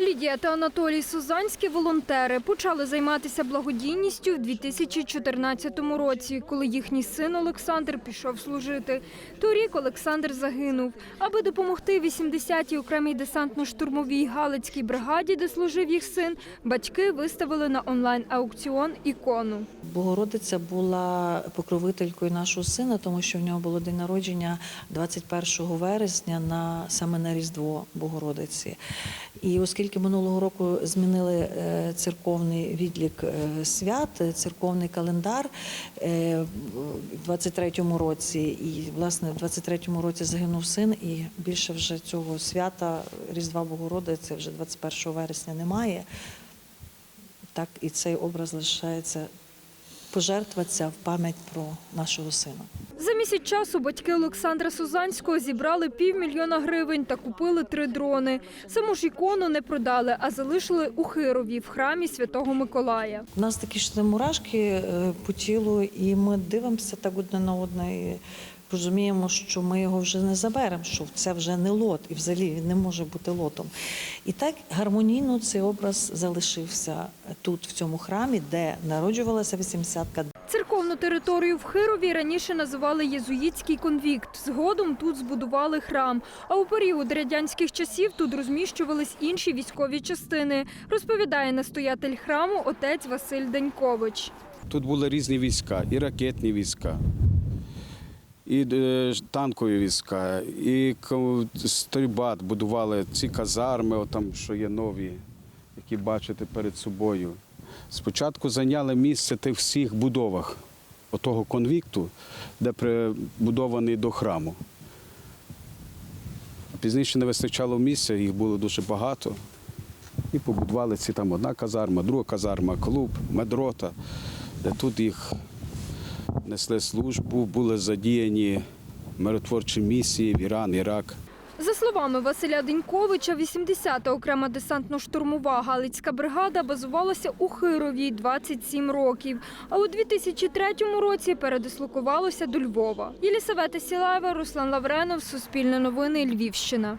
Лідія та Анатолій Сузанські волонтери почали займатися благодійністю в 2014 році, коли їхній син Олександр пішов служити. Торік Олександр загинув. Аби допомогти 80-й окремій десантно-штурмовій Галицькій бригаді, де служив їх син, батьки виставили на онлайн-аукціон ікону. Богородиця була покровителькою нашого сина, тому що в нього було день народження 21 вересня на саме на Різдво Богородиці. І оскільки минулого року змінили е, церковний відлік е, свят, е, церковний календар в 23-му році, і власне в 23-му році загинув син, і більше вже цього свята Різдва Богородиці вже 21 вересня немає. Так і цей образ лишається пожертвуватися в пам'ять про нашого сина. За місяць часу батьки Олександра Сузанського зібрали півмільйона гривень та купили три дрони. Саму ж ікону не продали, а залишили у Хирові в храмі Святого Миколая. У нас такі ж мурашки е, по тілу, і ми дивимося так одне на одне. І розуміємо, що ми його вже не заберемо, що це вже не лот, і взагалі він не може бути лотом. І так гармонійно цей образ залишився тут, в цьому храмі, де народжувалася 80-ка. Церковну територію в Хирові раніше називали Єзуїтський конвікт. Згодом тут збудували храм. А у період радянських часів тут розміщувались інші військові частини, розповідає настоятель храму отець Василь Данькович. Тут були різні війська, і ракетні війська, і е, танкові війська, і стрільбат будували ці казарми, отам, що є нові, які бачите перед собою. Спочатку зайняли місце тих всіх будовах отого конвікту, де прибудований до храму. Пізніше не вистачало місця, їх було дуже багато. І побудували ці там одна казарма, друга казарма, клуб, медрота, де тут їх несли службу, були задіяні миротворчі місії в Іран, Ірак. За словами Василя Деньковича, 80-та окрема десантно-штурмова Галицька бригада базувалася у Хирові 27 років, а у 2003 році передислокувалася до Львова. Єлісавета Сілаєва, Руслан Лавренов, Суспільне новини, Львівщина.